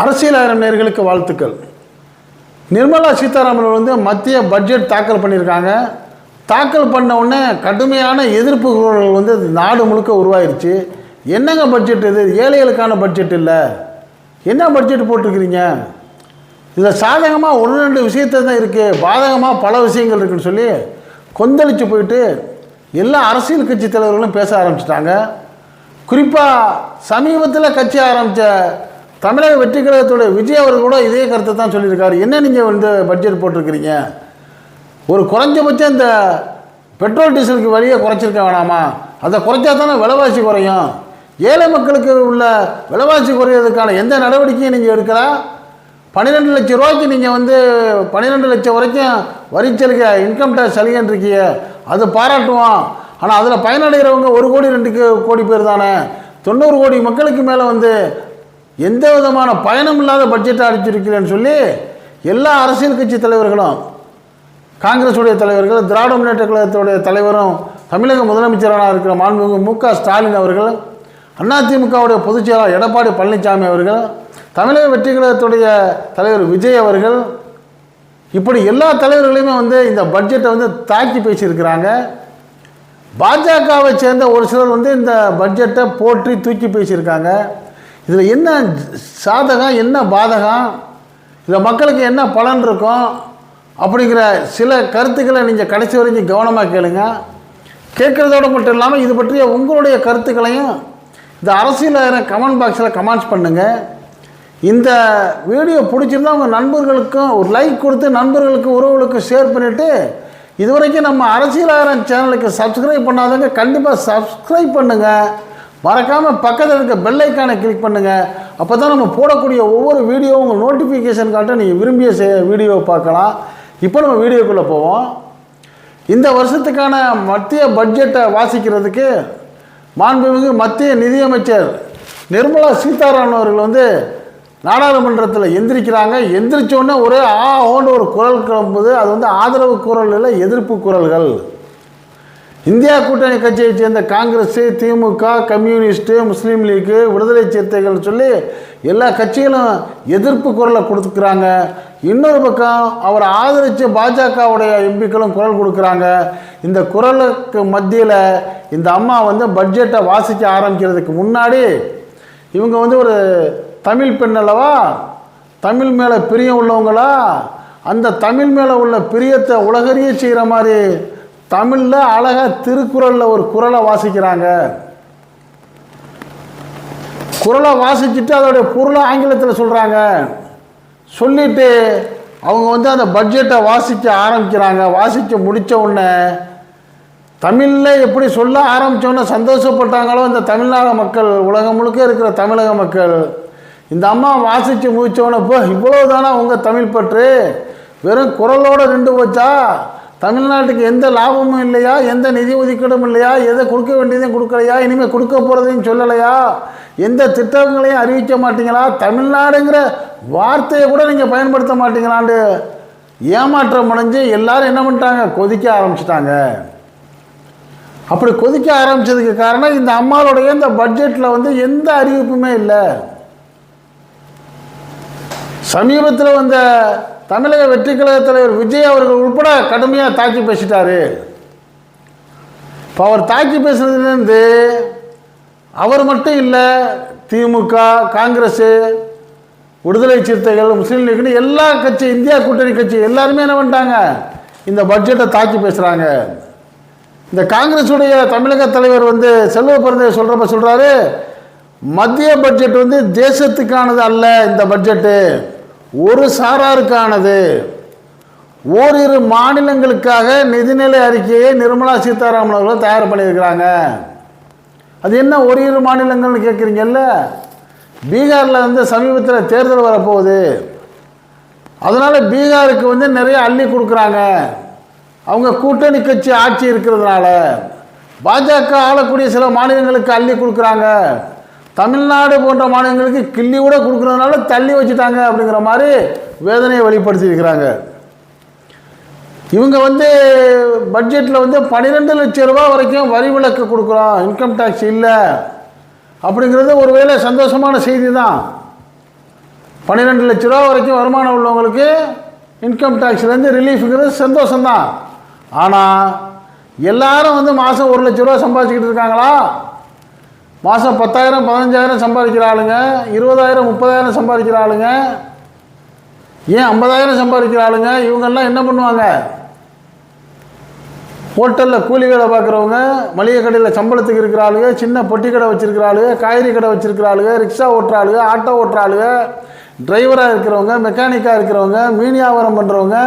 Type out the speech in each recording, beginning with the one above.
அரசியல் ஆயிரம் நேர்களுக்கு வாழ்த்துக்கள். நிர்மலா சீதாராமன் வந்து மத்திய பட்ஜெட் தாக்கல் பண்ணியிருக்காங்க. தாக்கல் பண்ண உடனே கடுமையான எதிர்ப்பு குரல்கள் வந்து நாடு முழுக்க உருவாயிருச்சு. என்னங்க பட்ஜெட் இது? ஏழைகளுக்கான பட்ஜெட் இல்லை. என்ன பட்ஜெட் போட்டிருக்கிறீங்க? இதில் சாதகமாக ஒன்று ரெண்டு விஷயத்தை தான் இருக்குது பாதகமாக பல விஷயங்கள் இருக்குன்னு சொல்லி கொந்தளித்து போயிட்டு எல்லா அரசியல் கட்சி தலைவர்களும் பேச ஆரம்பிச்சிட்டாங்க. குறிப்பாக சமீபத்தில் கட்சி ஆரம்பித்த தமிழக வெற்றி கழகத்துடைய விஜய் அவர்கள் கூட இதே கருத்தை தான் சொல்லியிருக்காரு. என்ன நீங்கள் வந்து பட்ஜெட் போட்டிருக்கிறீங்க? ஒரு குறைஞ்சபட்சம் இந்த பெட்ரோல் டீசலுக்கு வழியை குறைச்சிருக்க வேணாமா? அதை குறைச்சா தானே விலைவாசி குறையும். ஏழை மக்களுக்கு உள்ள விலைவாசி குறையிறதுக்கான எந்த நடவடிக்கையும் நீங்கள் எடுக்கிறா பன்னிரெண்டு லட்சம் ரூபாய்க்கு நீங்கள் வந்து பன்னிரெண்டு லட்சம் வரைக்கும் வரிச்சலுகை இன்கம் டேக்ஸ் சலுகைன்றிருக்கீங்க அது பாராட்டுவோம். ஆனால் அதில் பயனடைகிறவங்க ஒரு கோடி ரெண்டு கோடி பேர் தானே. தொண்ணூறு கோடி மக்களுக்கு மேலே வந்து எந்த விதமான பயணம் இல்லாத பட்ஜெட்டை அடிச்சிருக்கிறேன்னு சொல்லி எல்லா அரசியல் கட்சி தலைவர்களும் காங்கிரஸுடைய தலைவர்கள் திராவிட முன்னேற்ற கழகத்துடைய தலைவரும் தமிழக முதலமைச்சராக இருக்கிற மாண்புமிகு மு க ஸ்டாலின் அவர்கள் அதிமுகவுடைய பொதுச் செயலாளர் எடப்பாடி பழனிசாமி அவர்கள் தமிழக வெற்றி கழகத்துடைய தலைவர் விஜய் அவர்கள் இப்படி எல்லா தலைவர்களையுமே வந்து இந்த பட்ஜெட்டை வந்து தாக்கி பேசியிருக்கிறாங்க. பாஜகவை சேர்ந்த ஒரு சிலர் வந்து இந்த பட்ஜெட்டை போற்றி தூக்கி பேசியிருக்காங்க. இதில் என்ன சாதகம் என்ன பாதகம்? இதில் மக்களுக்கு என்ன பலன் இருக்கும்? அப்படிங்கிற சில கருத்துக்களை நீங்கள் கடைசி வரைக்கும் கவனமாக கேளுங்க. கேட்குறதோட மட்டும் இல்லாமல் இது பற்றிய உங்களுடைய கருத்துக்களையும் இந்த அரசியல் கமெண்ட் பாக்ஸில் கமெண்ட்ஸ் பண்ணுங்கள் இந்த வீடியோ பிடிச்சிருந்தா உங்கள் நண்பர்களுக்கும் ஒரு லைக் கொடுத்து நண்பர்களுக்கு உறவுகளுக்கு ஷேர் பண்ணிவிட்டு இதுவரைக்கும் நம்ம அரசியலாயிரம் சேனலுக்கு சப்ஸ்கிரைப் பண்ணாதவங்க கண்டிப்பாக சப்ஸ்கிரைப் பண்ணுங்கள் மறக்காமல் பக்கத்தில் இருக்க பெல்லைக்கானை கிளிக் பண்ணுங்கள் அப்போ தான் நம்ம போடக்கூடிய ஒவ்வொரு வீடியோவும் உங்கள் நோட்டிஃபிகேஷன் காட்ட நீங்கள் விரும்பிய செ வீடியோவை பார்க்கலாம். இப்போ நம்ம வீடியோக்குள்ளே போவோம். இந்த வருஷத்துக்கான மத்திய பட்ஜெட்டை வாசிக்கிறதுக்கு மாண்புமிகு மத்திய நிதியமைச்சர் நிர்மலா சீதாராமன் அவர்கள் வந்து நாடாளுமன்றத்தில் எந்திரிக்கிறாங்க. எந்திரிச்சோன்னே ஒரே ஆ ஓண்டு ஒரு குரல் கிளம்புது. அது வந்து ஆதரவு குரல் இல்லை எதிர்ப்பு குரல்கள். இந்தியா கூட்டணி கட்சியைச் சேர்ந்த Congress DMK communist Muslim league விடுதலை சிறுத்தைகள் சொல்லி எல்லா கட்சிகளும் எதிர்ப்பு குரலை கொடுத்துக்கிறாங்க இன்னொரு பக்கம் அவரை ஆதரித்து பாஜகவுடைய எம்பிக்களும் குரல் கொடுக்குறாங்க. இந்த குரலுக்கு மத்தியில் இந்த அம்மா வந்து பட்ஜெட்டை வாசிக்க ஆரம்பிக்கிறதுக்கு முன்னாடி இவங்க வந்து ஒரு தமிழ் பெண் அல்லவா? தமிழ் மேலே பிரியம் உள்ளவங்களா? அந்த தமிழ் மேலே உள்ள பிரியத்தை உலகறிய செய்கிற மாதிரி தமிழில் அழகாக திருக்குறளில் ஒரு குறளை வாசிக்கிறாங்க. குறளை வாசிச்சுட்டு அதோடைய பொருளை ஆங்கிலத்தில் சொல்கிறாங்க சொல்லிட்டு அவங்க வந்து அந்த பட்ஜெட்டை வாசிக்க ஆரம்பிக்கிறாங்க. வாசிக்க முடித்த உடனே தமிழில் எப்படி சொல்ல ஆரம்பித்தோன்னே சந்தோஷப்பட்டாங்களோ இந்த தமிழ்நாடு மக்கள் உலகம் முழுக்க இருக்கிற தமிழக மக்கள். இந்த அம்மா வாசித்து முடித்தவொடனே இப்போ இவ்வளோ தானே உங்கள் தமிழ் பற்று? வெறும் குரலோடு நின்று வச்சா தமிழ்நாட்டுக்கு எந்த லாபமும் இல்லையா? எந்த நிதி ஒதுக்கீடும் இல்லையா? எதை கொடுக்க வேண்டியதையும் கொடுக்கலையா? இனிமேல் கொடுக்க போகிறதையும் சொல்லலையா? எந்த திட்டங்களையும் அறிவிக்க மாட்டீங்களா? தமிழ்நாடுங்கிற வார்த்தையை கூட நீங்கள் பயன்படுத்த மாட்டீங்களாண்டு. ஏமாற்றம் அடைஞ்சு எல்லாரும் என்ன பண்ணிட்டாங்க? கொதிக்க ஆரம்பிச்சிட்டாங்க. அப்படி கொதிக்க ஆரம்பிச்சதுக்கு காரணம் இந்த அம்மாவுடைய இந்த பட்ஜெட்டில் வந்து எந்த அறிவிப்புமே இல்லை. சமீபத்தில் வந்த தமிழக வெற்றி கழக தலைவர் விஜய் அவர்கள் உட்பட கடுமையாக தாக்கி பேசிட்டாரு. இப்போ அவர் தாக்கி பேசுனதுலேருந்து அவர் மட்டும் இல்லை திமுக காங்கிரஸ் விடுதலை சிறுத்தைகள் முஸ்லீம் லீக்னு எல்லா கட்சி இந்தியா கூட்டணி கட்சி எல்லாருமே என்ன பண்ணிட்டாங்க? இந்த பட்ஜெட்டை தாக்கி பேசுகிறாங்க இந்த காங்கிரஸுடைய தமிழக தலைவர் வந்து செல்வ பிறந்த சொல்கிறப்ப சொல்கிறாரு மத்திய பட்ஜெட் வந்து தேசத்துக்கானது அல்ல இந்த பட்ஜெட்டு ஒரு சாராருக்கானது. ஓரிரு மாநிலங்களுக்காக நிதிநிலை அறிக்கையை நிர்மலா சீதாராமன் அவர்கள் தயார் பண்ணியிருக்கிறாங்க. அது என்ன ஒரு இரு மாநிலங்கள்னு கேட்குறீங்கல்ல? பீகாரில் வந்து சமீபத்தில் தேர்தல் வரப்போகுது. அதனால் பீகாருக்கு வந்து நிறைய அள்ளி கொடுக்குறாங்க. அவங்க கூட்டணி கட்சி ஆட்சி இருக்கிறதுனால. பாஜக ஆளக்கூடிய சில மாநிலங்களுக்கு அள்ளி கொடுக்குறாங்க. தமிழ்நாடு போன்ற மாநிலங்களுக்கு கிள்ளி கூட கொடுக்குறதுனால தள்ளி வச்சுட்டாங்க அப்படிங்கிற மாதிரி வேதனையை வெளிப்படுத்தியிருக்கிறாங்க. இவங்க வந்து பட்ஜெட்டில் வந்து பன்னிரெண்டு லட்சம் ரூபா வரைக்கும் வரி விலக்கு கொடுக்குறோம் இன்கம் டேக்ஸ் இல்லை. அப்படிங்கிறது ஒருவேளை சந்தோஷமான செய்தி தான் பன்னிரெண்டு லட்ச ரூபா வரைக்கும் வருமானம் உள்ளவங்களுக்கு இன்கம் டேக்ஸ்லேருந்து ரிலீஃபுங்கிறது சந்தோஷம்தான். ஆனால் எல்லாரும் வந்து மாதம் ஒரு லட்ச ரூபா சம்பாதிச்சுக்கிட்டு இருக்காங்களா? மாதம் பத்தாயிரம் பதினஞ்சாயிரம் சம்பாதிக்கிற ஆளுங்க இருபதாயிரம் முப்பதாயிரம் சம்பாதிக்கிற ஆளுங்க ஏன் ஐம்பதாயிரம் சம்பாதிக்கிற ஆளுங்க இவங்கெல்லாம் என்ன பண்ணுவாங்க? ஹோட்டலில் கூலி வேலை பார்க்குறவங்க மளிகை கடையில் சம்பளத்துக்கு இருக்கிற ஆளுங்க சின்ன பொட்டி கடை வச்சுருக்கிற ஆளுங்க காய்கறி கடை வச்சுருக்கிற ஆளுங்க ரிக்ஷா ஓட்டுற ஆளுங்க ஆட்டோ ஓட்டுற ஆளுங்க டிரைவராக இருக்கிறவங்க மெக்கானிக்காக இருக்கிறவங்க மீன் வியாபாரம் பண்ணுறவங்க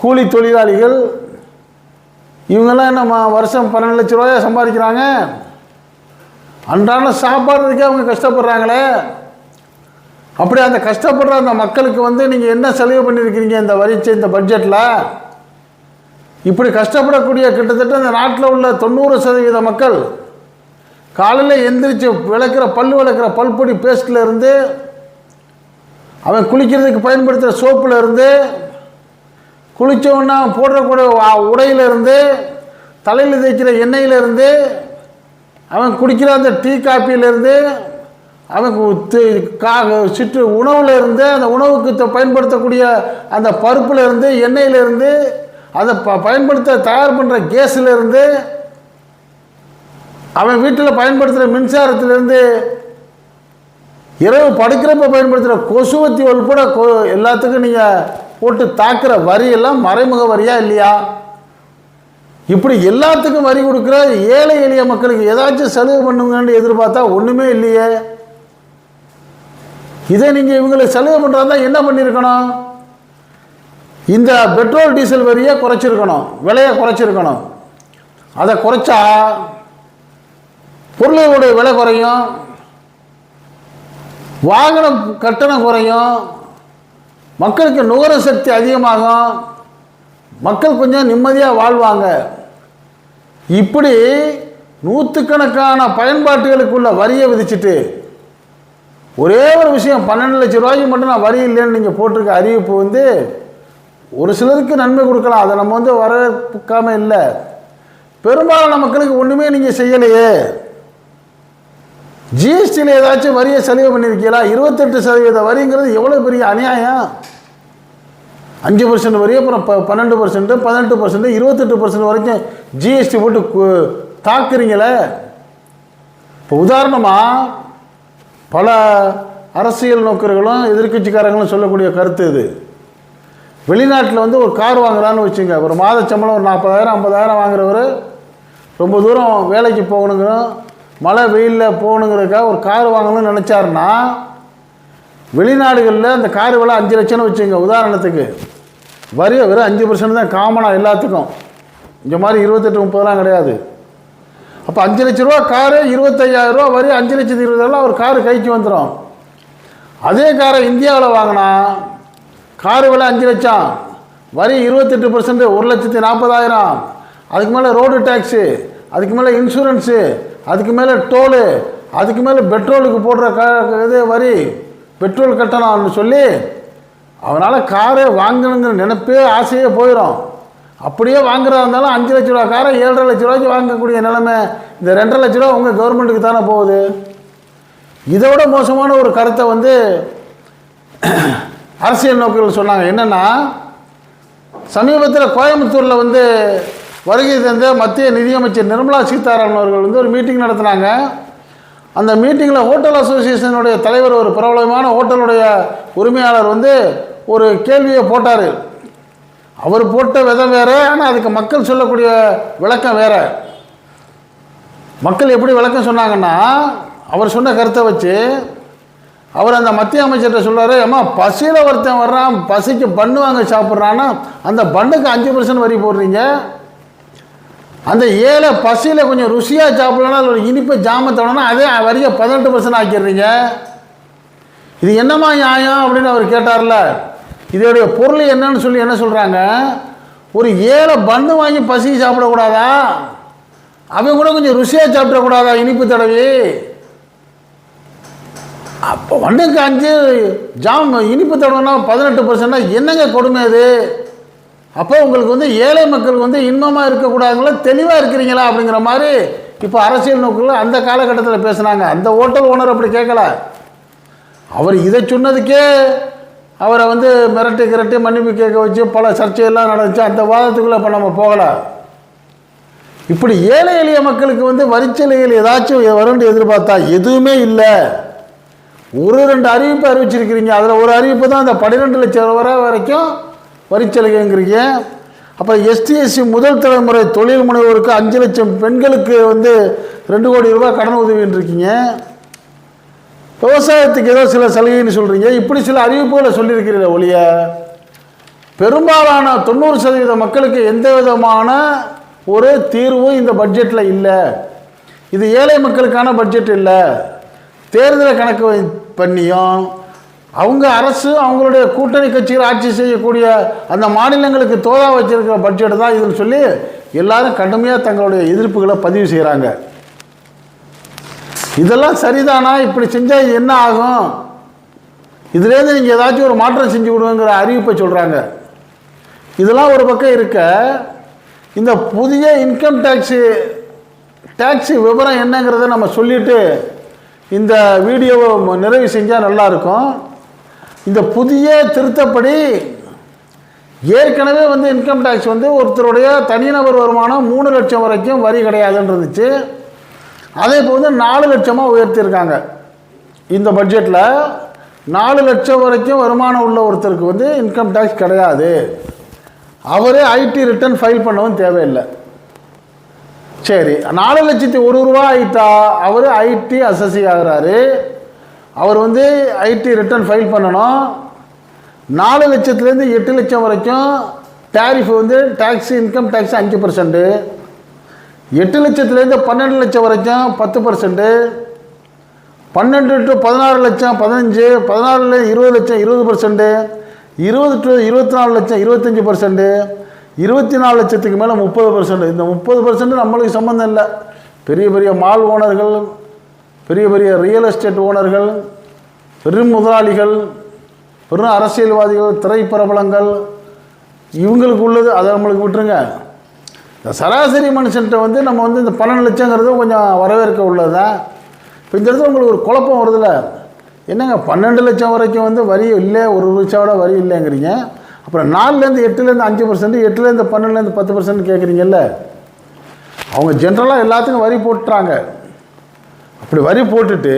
கூலி தொழிலாளிகள் இவங்கெல்லாம் என்ன மா- வருஷம் பன்னெண்டு லட்ச ரூபாயா சம்பாதிக்கிறாங்க? அன்றாட சாப்பாடுறதுக்கே அவங்க கஷ்டப்படுறாங்களே. அப்படி அந்த கஷ்டப்படுற அந்த மக்களுக்கு வந்து நீங்கள் என்ன செலவு பண்ணியிருக்கிறீங்க இந்த வரிச்சு இந்த பட்ஜெட்டில் இப்படி கஷ்டப்படக்கூடிய கிட்டத்தட்ட இந்த நாட்டில் உள்ள தொண்ணூறு சதவீத மக்கள் காலையில் எந்திரிச்சு விளக்குற பல் விளக்குற பல்பொடி பேஸ்ட்டில் இருந்து அவன் குளிக்கிறதுக்கு பயன்படுத்துகிற சோப்பில் இருந்து குளித்தவொன்னா போடுறக்கூடிய உடையிலிருந்து உடையில இருந்து தலையில் தேய்க்கிற எண்ணெயிலிருந்து இருந்து அவன் குடிக்கிற அந்த டீ காப்பியிலேருந்து அவன் கு- கா சிற்று உணவுலேருந்து அந்த உணவுக்கு த- பயன்படுத்தக்கூடிய அந்த பருப்புலேருந்து எண்ணெயிலேருந்து அதை ப பயன்படுத்த தயார் பண்ணுற கேஸிலேருந்து அவன் வீட்டில் பயன்படுத்துகிற மின்சாரத்திலேருந்து இரவு படுக்கிறப்ப பயன்படுத்துகிற கொசுவத்தி உள்பட கொ எல்லாத்துக்கும் நீங்கள் போட்டு தாக்குற வரியெல்லாம் மறைமுக வரியா இல்லையா? இப்படி எல்லாத்துக்கும் வரி கொடுக்குற ஏழை எளிய மக்களுக்கு ஏதாச்சும் செலவு பண்ணுங்கன்னு எதிர்பார்த்தா ஒன்றுமே இல்லையே. இதை நீங்கள் இவங்களுக்கு செலவு பண்ணுறதா என்ன பண்ணியிருக்கணும் இந்த பெட்ரோல் டீசல் வரியை குறைச்சிருக்கணும். விலையை குறைச்சிருக்கணும். அதை குறைச்சா பொருளுடைய விலை குறையும். வாகன கட்டணம் குறையும். மக்களுக்கு நுகர சக்தி அதிகமாகும். மக்கள் கொஞ்சம் நிம்மதியாக வாழ்வாங்க. இப்படி நூற்றுக்கணக்கான பயன்பாட்டுகளுக்குள்ள வரியை விதிச்சிட்டு ஒரே ஒரு விஷயம் பன்னெண்டு லட்சம் ரூபாய்க்கு மட்டும் நான் வரி இல்லைன்னு நீங்கள் போட்டிருக்க அறிவிப்பு வந்து ஒரு சிலருக்கு நன்மை கொடுக்கலாம். அதை நம்ம வந்து வரவேற்காம இல்லை. பெரும்பாலான மக்களுக்கு ஒன்றுமே நீங்கள் செய்யலையே. ஜிஎஸ்டியில் ஏதாச்சும் வரியை செலவு பண்ணியிருக்கீங்களா இருபத்தெட்டு சதவீத வரிங்கிறது எவ்வளோ பெரிய அநியாயம். அஞ்சு பர்சன்ட் வரையும் அப்புறம் ப பன்னெண்டு பர்சன்ட்டு பதினெட்டு பர்சன்ட் இருபத்தெட்டு பர்சன்ட் வரைக்கும் ஜிஎஸ்டி போட்டு தாக்குறீங்களே. இப்போ உதாரணமாக பல அரசியல் நோக்கர்களும் எதிர்க்கட்சிக்காரங்களும் சொல்லக்கூடிய கருத்து இது. வெளிநாட்டில் வந்து ஒரு கார் வாங்குறான்னு வச்சுங்க. ஒரு மாத சம்பளம் ஒரு நாற்பதாயிரம் ஐம்பதாயிரம் வாங்குறவர் ரொம்ப தூரம் வேலைக்கு போகணுங்கிற மழை வெயிலில் போகணுங்கிறதுக்காக ஒரு கார் வாங்கணும்னு நினச்சாருன்னா வெளிநாடுகளில் அந்த கார் விலை அஞ்சு லட்சம்னு வச்சுங்க உதாரணத்துக்கு. வரி வெறும் அஞ்சு பர்சன்ட் தான் காமனாக எல்லாத்துக்கும். இந்த மாதிரி இருபத்தெட்டு முப்பதுலாம் கிடையாது. அப்போ அஞ்சு லட்ச ரூபா காரு இருபத்தையாயிரரூவா வரி அஞ்சு லட்சத்து இருபதாயிரம் ஒரு காரு கைக்கு வந்துடும் அதே காரை இந்தியாவில் வாங்கினா காரு விலை அஞ்சு லட்சம் வரி இருபத்தெட்டு பர்சன்ட் ஒரு லட்சத்தி நாற்பதாயிரம். அதுக்கு மேலே ரோடு டேக்ஸு அதுக்கு மேலே இன்சூரன்ஸு அதுக்கு மேலே டோலு அதுக்கு மேலே பெட்ரோலுக்கு போடுற க இது வரி பெட்ரோல் கட்டணம்னு சொல்லி அவனால் காரே வாங்கணுங்கிற நினைப்பே ஆசையே போயிடும் அப்படியே வாங்குறதா இருந்தாலும் அஞ்சு லட்ச ரூபா காரை ஏழரை லட்ச ரூபாய்க்கு வாங்கக்கூடிய நிலைமை இந்த ரெண்டரை லட்ச ரூபா உங்கள் கவர்மெண்ட்டுக்கு தானே போகுது? இதை விட மோசமான ஒரு கருத்தை வந்து அரசியல் நோக்கில் சொன்னாங்க. என்னென்னா சமீபத்தில் கோயம்புத்தூரில் வந்து வருகை தந்த மத்திய நிதியமைச்சர் நிர்மலா சீதாராமன் அவர்கள் வந்து ஒரு மீட்டிங் நடத்தினாங்க. அந்த மீட்டிங்கில் ஹோட்டல் அசோசியேஷனுடைய தலைவர் ஒரு பிரபலமான ஹோட்டலுடைய உரிமையாளர் வந்து ஒரு கேள்வியை போட்டார். அவர் போட்ட விதம் வேற ஆனால் அதுக்கு மக்கள் சொல்லக்கூடிய விளக்கம் வேற. மக்கள் எப்படி விளக்கம் சொன்னாங்கன்னா அவர் சொன்ன கருத்தை வச்சு அவர் அந்த மத்திய அமைச்சர்கிட்ட சொல்றாரு அம்மா பசியில் ஒருத்தன் வர்றான் பசிக்கு பண்ணு வாங்க சாப்பிட்றான்னா அந்த பண்ணுக்கு அஞ்சு பர்சன்ட் வரி போடுறீங்க. அந்த ஏழை பசியில் கொஞ்சம் ருசியாக சாப்பிடலன்னா அதில் ஒரு இனிப்பு ஜாமத்தோடனா அதே வரியை பதினெட்டு பர்சன்ட் ஆக்கிடுறீங்க. இது என்னம்மா நியாயம்? அப்படின்னு அவர் கேட்டார்ல. இதோடைய பொருள் என்னன்னு சொல்லி என்ன சொல்கிறாங்க ஒரு ஏழை பந்து வாங்கி பசிக்கு சாப்பிடக்கூடாதா? அவன் கூட கொஞ்சம் ருசியாக சாப்பிடக்கூடாதா இனிப்பு தடவி? அப்போ ஒன்றுக்கு அஞ்சு ஜாம் இனிப்பு தடவைனா பதினெட்டு பர்சன்டா என்னங்க கொடுமை அது? அப்போ உங்களுக்கு வந்து ஏழை மக்களுக்கு வந்து இன்பமாக இருக்கக்கூடாதுங்களா? தெளிவாக இருக்கிறீங்களா? அப்படிங்கிற மாதிரி இப்போ அரசியல் நோக்கில் அந்த காலகட்டத்தில் பேசுனாங்க. அந்த ஹோட்டல் ஓனர் அப்படி கேட்கல. அவர் இதை சொன்னதுக்கே அவரை வந்து மிரட்டி கிரட்டி மன்னிப்பு கேட்க வச்சு பல சர்ச்சையெல்லாம் நடந்துச்சு. அந்த வாதத்துக்குள்ளே இப்போ நம்ம போகலை. இப்படி ஏழை எளிய மக்களுக்கு வந்து வரிச்சலுகைகள் ஏதாச்சும் வரும்னு எதிர்பார்த்தா எதுவுமே இல்லை. ஒரு ரெண்டு அறிவிப்பு அறிவிச்சிருக்கிறீங்க. அதில் ஒரு அறிவிப்பு தான் அந்த பன்னிரெண்டு லட்சம் ரூபா வரைக்கும் வரிச்சலுகைங்கிறீங்க அப்புறம் எஸ்டிஎஸ்சி முதல் தலைமுறை தொழில் முனைவோருக்கு அஞ்சு லட்சம் பெண்களுக்கு வந்து ரெண்டு கோடி ரூபாய் கடன் உதவின்னு இருக்கீங்க விவசாயத்துக்கு ஏதோ சில சலுகைன்னு சொல்கிறீங்க இப்படி சில அறிவிப்புகளை சொல்லியிருக்கிறீங்க ஒழிய பெரும்பாலான தொண்ணூறு சதவீத மக்களுக்கு எந்த விதமான ஒரு தீர்வும் இந்த பட்ஜெட்டில் இல்லை. இது ஏழை மக்களுக்கான பட்ஜெட் இல்லை. தேர்தலை கணக்கு பண்ணியும் அவங்க அரசு அவங்களுடைய கூட்டணி கட்சிகள் ஆட்சி செய்யக்கூடிய அந்த மாநிலங்களுக்கு தோதா வச்சிருக்கிற பட்ஜெட் தான் இதுன்னு சொல்லி எல்லாரும் கடுமையாக தங்களுடைய எதிர்ப்புகளை பதிவு செய்கிறாங்க இதெல்லாம் சரிதானா? இப்படி செஞ்சால் என்ன ஆகும்? இதுலேருந்து நீங்கள் ஏதாச்சும் ஒரு மாற்றம் செஞ்சு விடுங்கிற அறிவிப்பை சொல்கிறாங்க இதெல்லாம் ஒரு பக்கம் இருக்க இந்த புதிய இன்கம் டேக்ஸு டேக்ஸு விவரம் என்னங்கிறத நம்ம சொல்லிட்டு இந்த வீடியோவை ம- நிறைவு செஞ்சால் நல்லாயிருக்கும் இந்த புதிய திருத்தப்படி ஏற்கனவே வந்து இன்கம் டேக்ஸ் வந்து ஒருத்தருடைய தனிநபர் வருமானம் மூணு லட்சம் வரைக்கும் வரி கிடையாதுன்னு இருந்துச்சு. அதை இப்போ வந்து நாலு லட்சமாக உயர்த்தியிருக்காங்க. இந்த பட்ஜெட்டில் நாலு லட்சம் வரைக்கும் வருமானம் உள்ள ஒருத்தருக்கு வந்து இன்கம் டேக்ஸ் கிடையாது. அவரே ஐடி ரிட்டர்ன் ஃபைல் பண்ணவும் தேவையில்லை. சரி நாலு லட்சத்தி ஒரு ரூபா ஆயிட்டா அவர் ஐடி அசசி ஆகிறாரு. அவர் வந்து ஐடி ரிட்டர்ன் ஃபைல் பண்ணணும். நாலு லட்சத்துலேருந்து எட்டு லட்சம் வரைக்கும் டேரிஃப் வந்து டேக்ஸ் இன்கம் டேக்ஸ் அஞ்சு பர்சன்ட்டு எட்டு லட்சத்துலேருந்து பன்னெண்டு லட்சம் வரைக்கும் பத்து பர்சன்ட்டு பன்னெண்டு டு பதினாறு லட்சம் பதினஞ்சு பதினாறுல இருபது லட்சம் இருபது பர்சன்ட்டு இருபது டு இருபத்தி நாலு லட்சம் இருபத்தஞ்சி பர்சன்ட்டு இருபத்தி நாலு லட்சத்துக்கு மேலே முப்பது பர்சன்ட் இந்த முப்பது பர்சன்ட் நம்மளுக்கு சம்மந்தம் இல்லை. பெரிய பெரிய மால் ஓனர்கள் பெரிய பெரிய ரியல் எஸ்டேட் ஓனர்கள் பெரும் முதலாளிகள் பெரும் அரசியல்வாதிகள் திரைப்பிரபலங்கள் இவங்களுக்கு உள்ளது அதை நம்மளுக்கு விட்டுருங்க. இந்த சராசரி மனுஷன்ட்ட வந்து நம்ம வந்து இந்த பன்னெண்டு லட்சங்கிறது கொஞ்சம் வரவேற்க உள்ளது? தான் இப்போ இந்த இடத்துல உங்களுக்கு ஒரு குழப்பம் வருதுல்ல. என்னங்க பன்னெண்டு லட்சம் வரைக்கும் வந்து வரி இல்லை ஒரு லட்சம் வரி இல்லைங்கிறீங்க. அப்புறம் நாலுலேருந்து எட்டுலேருந்து அஞ்சு பர்சன்ட் எட்டுலேருந்து பன்னெண்டுலேருந்து பத்து பர்சன்ட் கேட்குறீங்கல்ல. அவங்க ஜென்ரலாக எல்லாத்துக்கும் வரி போட்டுறாங்க. அப்படி வரி போட்டுட்டு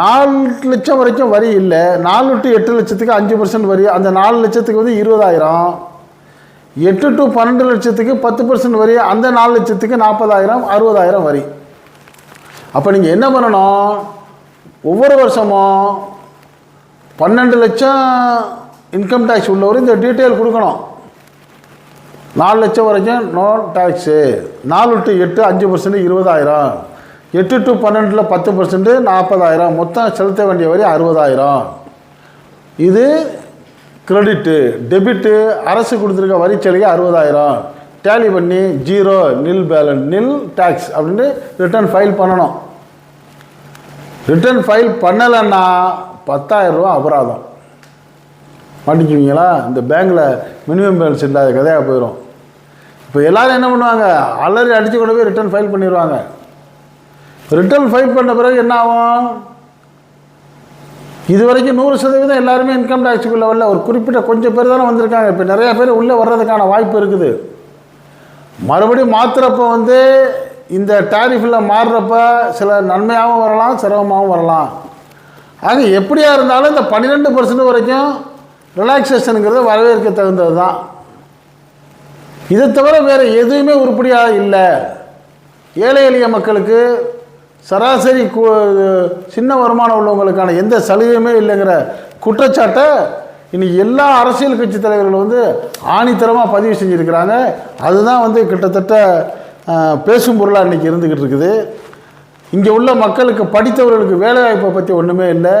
நாலு லட்சம் வரைக்கும் வரி இல்லை நாலு டு எட்டு லட்சத்துக்கு அஞ்சு பர்சன்ட் வரி அந்த நாலு லட்சத்துக்கு வந்து இருபதாயிரம். எட்டு டு பன்னெண்டு லட்சத்துக்கு பத்து பர்சன்ட் வரி அந்த நாலு லட்சத்துக்கு நாற்பதாயிரம் அறுபதாயிரம் வரி. அப்போ நீங்கள் என்ன பண்ணணும்? ஒவ்வொரு வருஷமும் பன்னெண்டு லட்சம் இன்கம் டேக்ஸ் உள்ளவர் இந்த டீட்டெயில் கொடுக்கணும். நாலு லட்சம் வரைக்கும் நோ டேக்ஸு நாலு டு எட்டு அஞ்சு பர்சன்ட் இருபதாயிரம். எட்டு டு பன்னெண்டில் பத்து பர்சன்ட்டு நாற்பதாயிரம் மொத்தம் செலுத்த வேண்டிய வரி அறுபதாயிரம். இது கிரெடிட்டு டெபிட்டு அரசு கொடுத்துருக்க வரிச்சலுகை அறுபதாயிரம். டேலி பண்ணி ஜீரோ நில் பேலன்ஸ் நில் டேக்ஸ் அப்படின்ட்டு ரிட்டர்ன் ஃபைல் பண்ணணும். ரிட்டர்ன் ஃபைல் பண்ணலைன்னா பத்தாயிரம் ரூபா அபராதம். மாட்டிக்குவீங்களா? இந்த பேங்க்கில் மினிமம் பேலன்ஸ் இல்லாத கதையாக போயிடும் இப்போ எல்லாரும் என்ன பண்ணுவாங்க? அலறி அடித்து கொண்டு போய் ரிட்டர்ன் ஃபைல் பண்ணிடுவாங்க ரிட்டர்ன் ஃபைல் பண்ண பிறகு என்ன ஆகும்? இது வரைக்கும் நூறு சதவீதம் எல்லாருமே இன்கம் டேக்ஸுக்குள்ளே வரல. ஒரு குறிப்பிட்ட கொஞ்சம் பேர் தானே வந்திருக்காங்க. இப்போ நிறைய பேர் உள்ளே வர்றதுக்கான வாய்ப்பு இருக்குது. மறுபடியும் மாற்றுறப்ப வந்து இந்த டேரிஃபில் மாறுறப்ப சில நன்மையாகவும் வரலாம் சிரமமாகவும் வரலாம். ஆக எப்படியா இருந்தாலும் இந்த பன்னிரெண்டு பர்சன்ட் வரைக்கும் ரிலாக்ஸேஷனுங்கிறது வரவேற்க தகுந்தது தான். இதை தவிர வேறு எதுவுமே உருப்படியாக இல்லை. ஏழை எளிய மக்களுக்கு சராசரி சின்ன வருமானம் உள்ளவங்களுக்கான எந்த சலுகையுமே இல்லைங்கிற குற்றச்சாட்டை இன்னைக்கு எல்லா அரசியல் கட்சி தலைவர்களும் வந்து ஆணித்தரமாக பதிவு செஞ்சுருக்கிறாங்க. அதுதான் வந்து கிட்டத்தட்ட பேசும் பொருளாக இன்றைக்கி இருந்துக்கிட்டு இருக்குது. இங்கே உள்ள மக்களுக்கு படித்தவர்களுக்கு வேலைவாய்ப்பை பற்றி ஒன்றுமே இல்லை.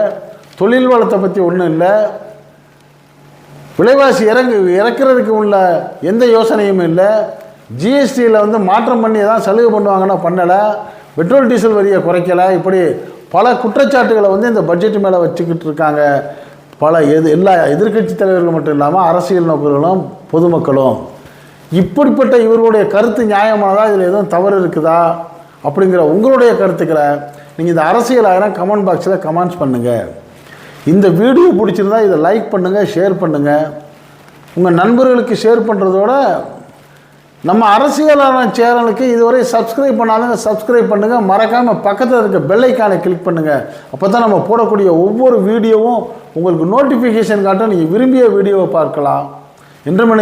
தொழில் வளத்தை பற்றி ஒன்றும் இல்லை. விலைவாசி இறங்கு இறக்குறதுக்கு உள்ள எந்த யோசனையும் இல்லை. ஜிஎஸ்டியில் வந்து மாற்றம் பண்ணி தான் சலுகை பண்ணுவாங்கன்னா பண்ணலை. பெட்ரோல் டீசல் வரியை குறைக்கலை. இப்படி பல குற்றச்சாட்டுகளை வந்து இந்த பட்ஜெட் மேலே வச்சுக்கிட்டு இருக்காங்க. பல எது எல்லா எதிர்க்கட்சி தலைவர்கள் மட்டும் இல்லாமல் அரசியல் நோக்கர்களும் பொதுமக்களும். இப்படிப்பட்ட இவர்களுடைய கருத்து நியாயமானதா? இதில் எதுவும் தவறு இருக்குதா? அப்படிங்கிற உங்களுடைய கருத்துக்களை நீங்கள் இந்த அரசியல் ஆயிரம் கமெண்ட் பாக்ஸில் கமெண்ட்ஸ் பண்ணுங்கள் இந்த வீடியோ பிடிச்சிருந்தா இதை லைக் பண்ணுங்கள் ஷேர் பண்ணுங்கள் உங்கள் நண்பர்களுக்கு ஷேர் பண்ணுறதோட நம்ம அரசியலான சேனலுக்கு இதுவரை சப்ஸ்கிரைப் பண்ணாலுங்க சப்ஸ்கிரைப் பண்ணுங்கள் மறக்காமல் பக்கத்தில் இருக்க பெல்லைக்கானை கிளிக் பண்ணுங்கள் அப்போ தான் நம்ம போடக்கூடிய ஒவ்வொரு வீடியோவும் உங்களுக்கு நோட்டிஃபிகேஷன் காட்டும் நீங்கள் விரும்பிய வீடியோவை பார்க்கலாம். என்றும்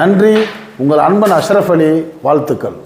நன்றி. உங்கள் அன்பன் அஷ்ரஃப் அலி. வாழ்த்துக்கள்.